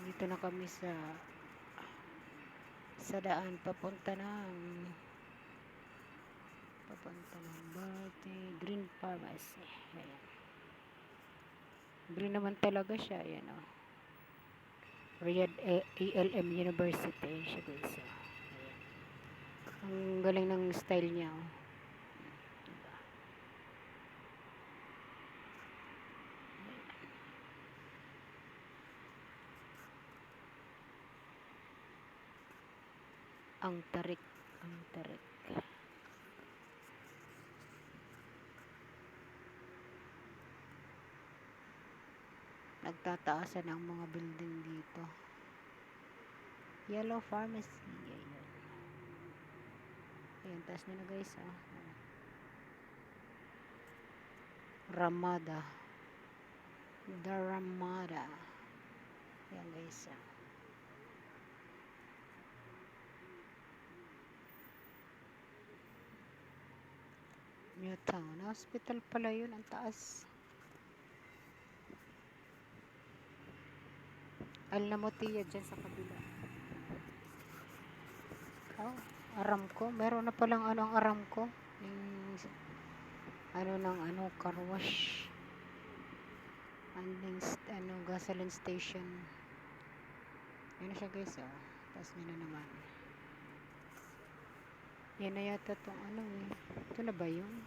Dito na kami sa sa daan papunta ng papunta ng Bate Green Pharmacy. Ayan. Green naman talaga siya. Ayan o. Riyadh A- ALM University. Siya guys. oh. Ang galing ng style niya. Oh. Diba? Ang tarik. Ang tarik. Nagtataasan ang mga building dito. Yellow Pharmacy. Ayan. Ayan, taas nyo na guys. Oh. Ramada. The Ramada. Ayan guys. Oh. Newtown. Hospital pala yun. Ang taas. Alnamotia dyan sa kabila. Oh, Aramco. Meron na palang ano ang Aramco. Yung, ano ng ano, car wash. Anding, ano, gasoline station. Yan na siya guys, oh. Tapos na naman. Yan na yata tong ano eh. Ito na ba yun?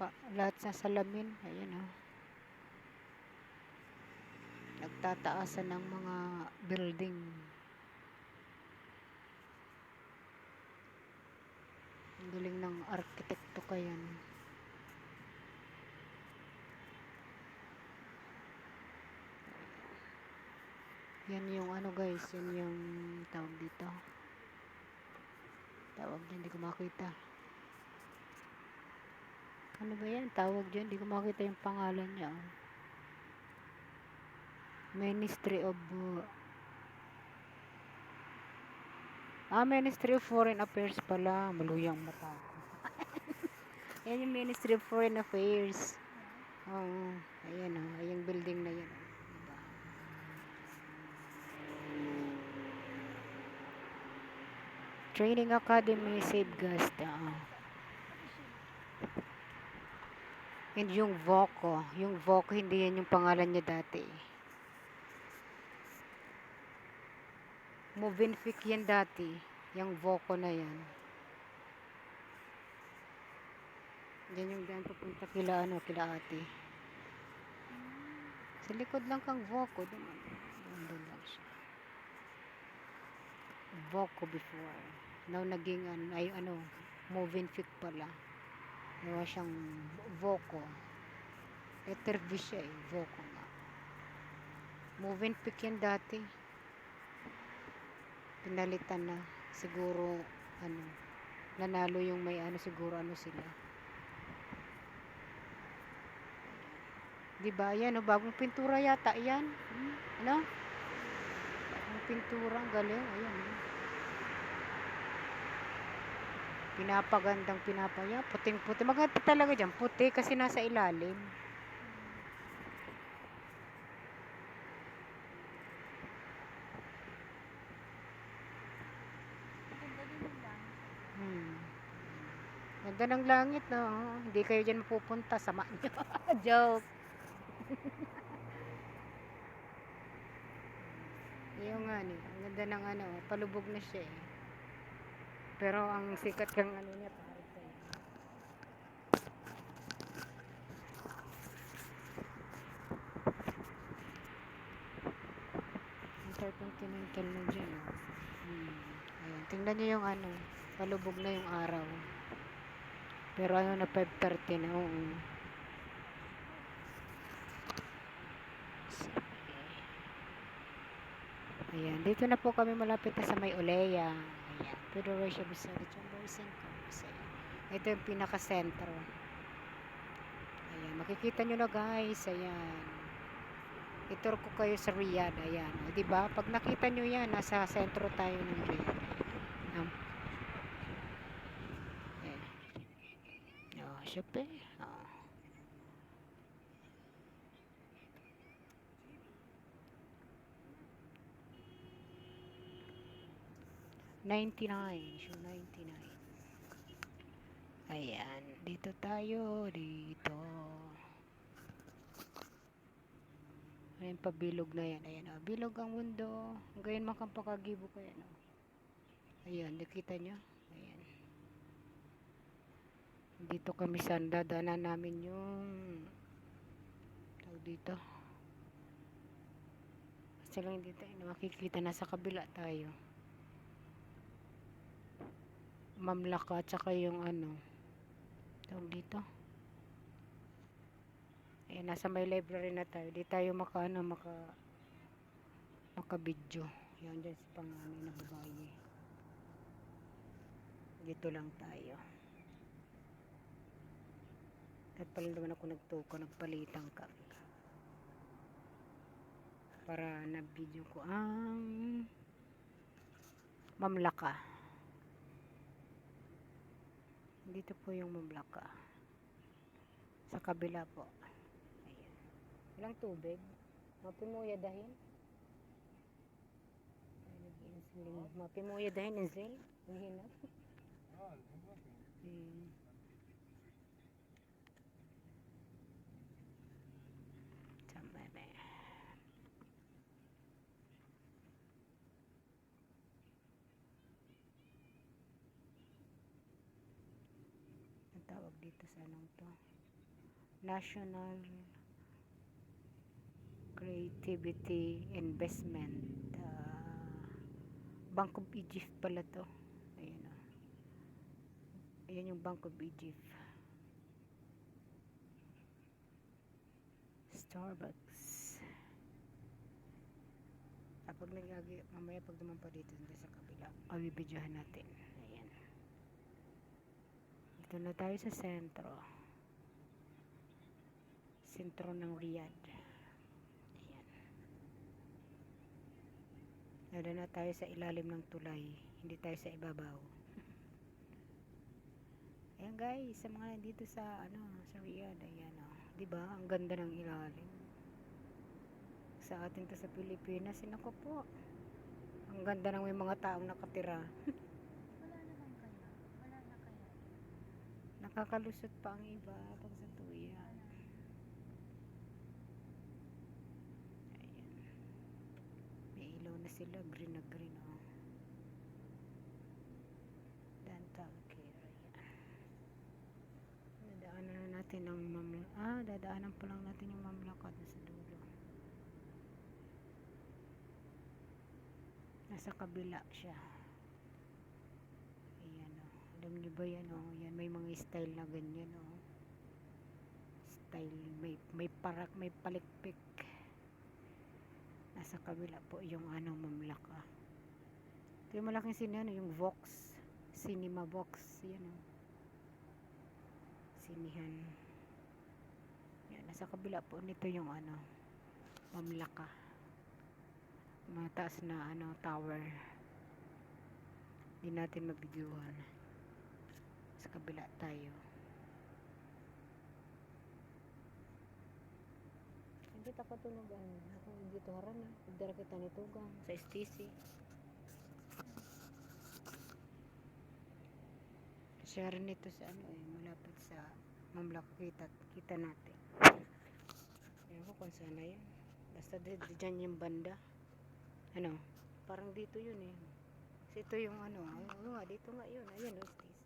Pa, lahat sa salamin. Ayan oh. Nagtataasan ng mga building. Ang galing ng arkitekto kayan. Yan yung ano guys, yan yung tawag hindi ko makita. Ano ba yan? Tawag dyan, hindi ko makita yung pangalan niya. oh. Ministry of uh, Ah, Ministry of Foreign Affairs pala. Maluyang mata ko. Yan yung Ministry of Foreign Affairs. Oo. ayan o. Oh, yung building na yan. oh. Diba? Training Academy, Safegast. Oo. And yung VOCO. Yung VOCO, hindi yan yung pangalan niya dati. Movinfic yan dati. Yung VOCO na yan. Yan yung daan papunta kila ano, kila ate. Sa likod lang kang VOCO. Doon, doon lang siya. VOCO before. Now naging ano, ay ano, Movinfic pala. Gawa siyang VOCO. Letter V siya eh. VOCO nga. Movinfic yan dati. Pinalitan na. Siguro, ano, nanalo yung may ano, siguro ano sila. Di ba? Yan, oh, bagong pintura yata. Yan. Hmm? Ano? Bagong pintura. Ang galing. Ayan. Oh. Pinapagandang pinapaya. Puting-puti. Maganda talaga dyan. Puti kasi nasa ilalim. Hmm. Ganda ng langit, no? Hindi kayo dyan mapupunta. Sama nyo. Joke. Yung nga ni, ang ganda ng ano, palubog na siya eh. Pero ang sikat kang ano niya. Intercontinental na dyan. Oh. Hmm. Ayan, tingnan niyo yung ano, palubog na yung araw. Pero ano na 5.30 na, oo. Ayan, dito na po kami malapit na sa may Oleya. Ayan, Federation Bisaya, Chamber 5. Ito yung pinaka-sentro. Ayan, makikita nyo na guys. Ayan. Itur ko kayo sa Riyadh. Ayan. O, diba? Pag nakita nyo yan, nasa sentro tayo ng Riyadh. Ayan. Ayan. Oh, syempre. Oh. 99. Shoe 99. Ayan. Dito tayo. Dito. Ayan pa bilog na yan. Ayan o. Bilog ang mundo. Ngayon man kang pakagibo ko yan o. Ayan. Nakita nyo? Ayan. Dito kami sa dadaanan namin yung tawag dito. Kasi lang dito ay makikita na sa kabila tayo. Mamlaka at saka yung ano tawag dito. Ayan, nasa may library na tayo. Di tayo maka ano, maka maka video. Yan dyan sa panganay na babae. Dito lang tayo. At pala naman ako nagtuko, nagpalitang kami. Para na-video ko ang mamlaka. Dito po yung mamlaka. Sa kabila po. Ayan. Walang tubig. Mapimuya nag-insuling. Mapimuya dahin, Inzel. Ang hinap. Hmm. Saan ba? Ang tawag dito sa anong to? National Creativity Investment ah, Bank of Egypt pala to. Ayun o ayan yung Bank of Egypt. Starbucks. Kapag nagagi mamaya pag naman pa dito sa kabila awibidyohan natin dito na tayo sa sentro. Sentro ng Riyadh. Ayan. Nada na tayo sa ilalim ng tulay hindi tayo sa ibabaw. Ayan guys sa mga nandito sa ano sa Riyadh ayan o di ba? Ang ganda ng ilalim. Sa atin to sa Pilipinas sinako po. Ang ganda ng may mga taong nakatira Wala naman kaya. Wala na kaya. Nakakalusot pa ang iba pag sa tuyan. Ayan. May ilaw na sila, green na green oh. Dental care. Dadaanan na natin ang mamla... Ah, dadaanan pa lang natin yung mamlakad na sa dulo. Nasa kabila siya. Alam niyo ba yan o? Yan may mga style na ganyan o. Style may may parak may palikpik. Nasa kabila po yung ano mamlaka. Ito yung malaking sine ano, yung Vox. Cinema Vox. Yan o. Sinihan. Yan, nasa kabila po nito yung ano mamlaka. Mataas na ano tower. Hindi natin mabidyohan. Sa kabila tayo. Hindi ta katunugan. Ako dito haran na. Pagdara kita nitugang sa STC. Share nito sa ano eh, malapit sa mamlak kita, kita natin. Ewan ko kung sana yan. Basta dyan yung banda. Ano? Parang dito yun eh. Kasi ito yung ano, oo nga, dito nga yun. Ayan o, Stacy.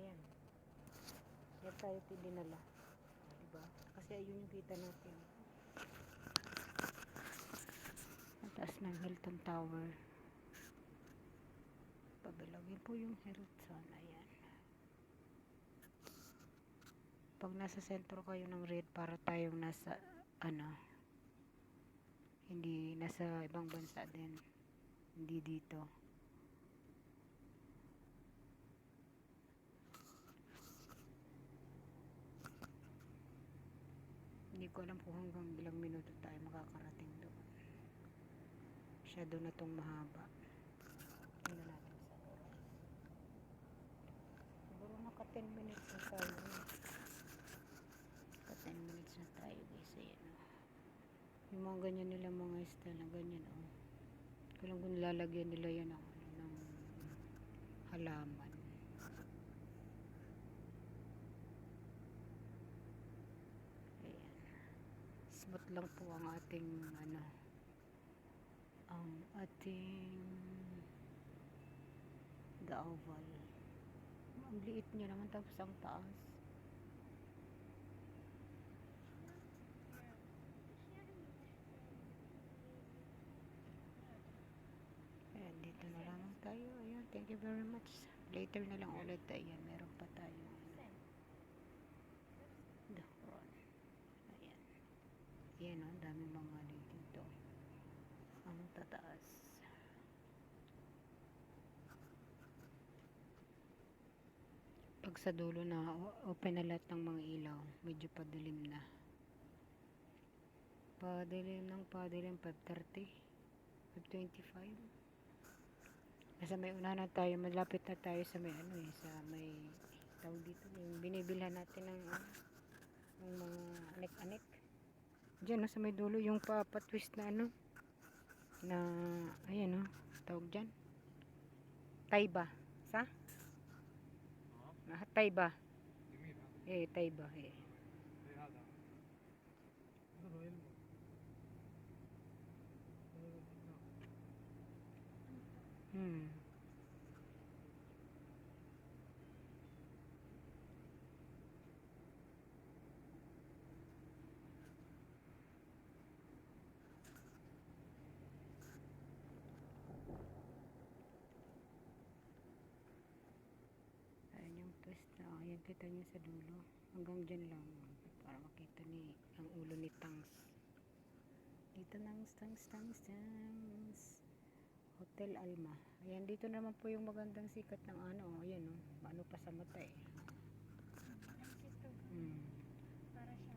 Ayan. Yan tayo dinala. Diba? Kasi ayun yung kita natin. Ang taas ng Hilton Tower. Pabilagin po yung Hilton. Ayan. Pag nasa sentro kayo ng red, para tayong nasa, ano, hindi nasa ibang bansa din. Hindi dito. Ko alam kung hanggang ilang minuto tayo makakarating doon. Masyado na tong mahaba. Tingnan natin sa oras. Siguro naka 10 minutes na tayo. Naka 10 minutes na tayo guys. Ayan o. Yung mga ganyan nila mga style na ganyan o. Kailan kung lalagyan nila yan ng, ano, ng halaman. Ayan. Smooth lang po ang ating ano ang ating the oval. Ang liit niya naman tapos ang taas. Ayan, dito na lamang tayo. Ayan, thank you very much. Later na lang ulit. Ayan, meron pa tayo. The front. Ayan. Ayan, oh, ang daming mga ano dito. Ang tataas. Pag sa dulo na open na lahat ng mga ilaw, medyo padilim na. Padilim ng padilim, 5.30. 5.25. Nasa may una na tayo, malapit na tayo sa may ano eh, sa may tawag dito, yung binibilhan natin ng ng mga anik-anik. Diyan no, sa may dulo, yung papatwist na ano, na, ayan no, tawag dyan. Taiba. Sa? Ah, Taiba. Eh, Taiba. Eh. Hmm. Yung pwesto. Ayan kita niyo sa dulo. Hanggang dyan lang. Para makita ni ang ulo ni Tangs. Dito nang Tangs, Tangs, Tangs. Hotel Alma. Ayan, dito naman po yung magandang sikat ng ano. oh, Ayan, oh. Ano pa sa mata eh. Hmm. para siya.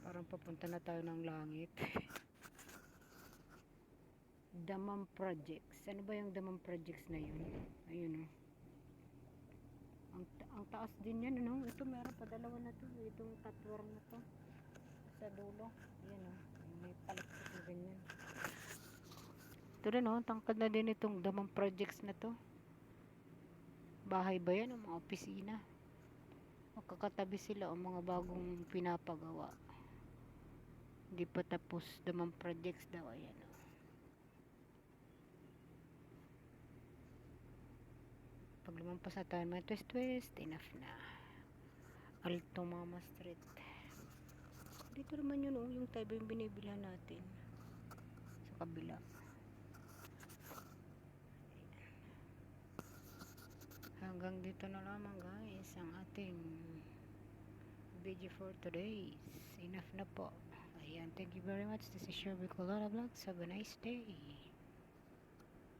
Parang papunta na tayo ng langit. Damam Projects. Ano ba yung Damam Projects na yun? Ayun, oh. Ang, ta- ang taas din yan, ano? Ito, meron pa dalawa na to. Itong tatwar na to. Sa dulo. Ayan, oh. May palakpak na ganyan. Ito rin, oh. Tangkad na din itong Damam Projects na to. Bahay ba yan? O mga opisina? Magkakatabi sila o mga bagong pinapagawa. Hindi pa tapos Damam Projects daw. Ayan, oh. Pag lumampas na tayo, may twist twist, enough na. Alto Mama Street. Dito naman yun, oh, yung tayo yung binibilhan natin. Sa kabila. Hanggang dito na lamang guys, ang ating video for today. Enough na po. Ayan, thank you very much. This is Sherby Colora Vlogs. Have a nice day.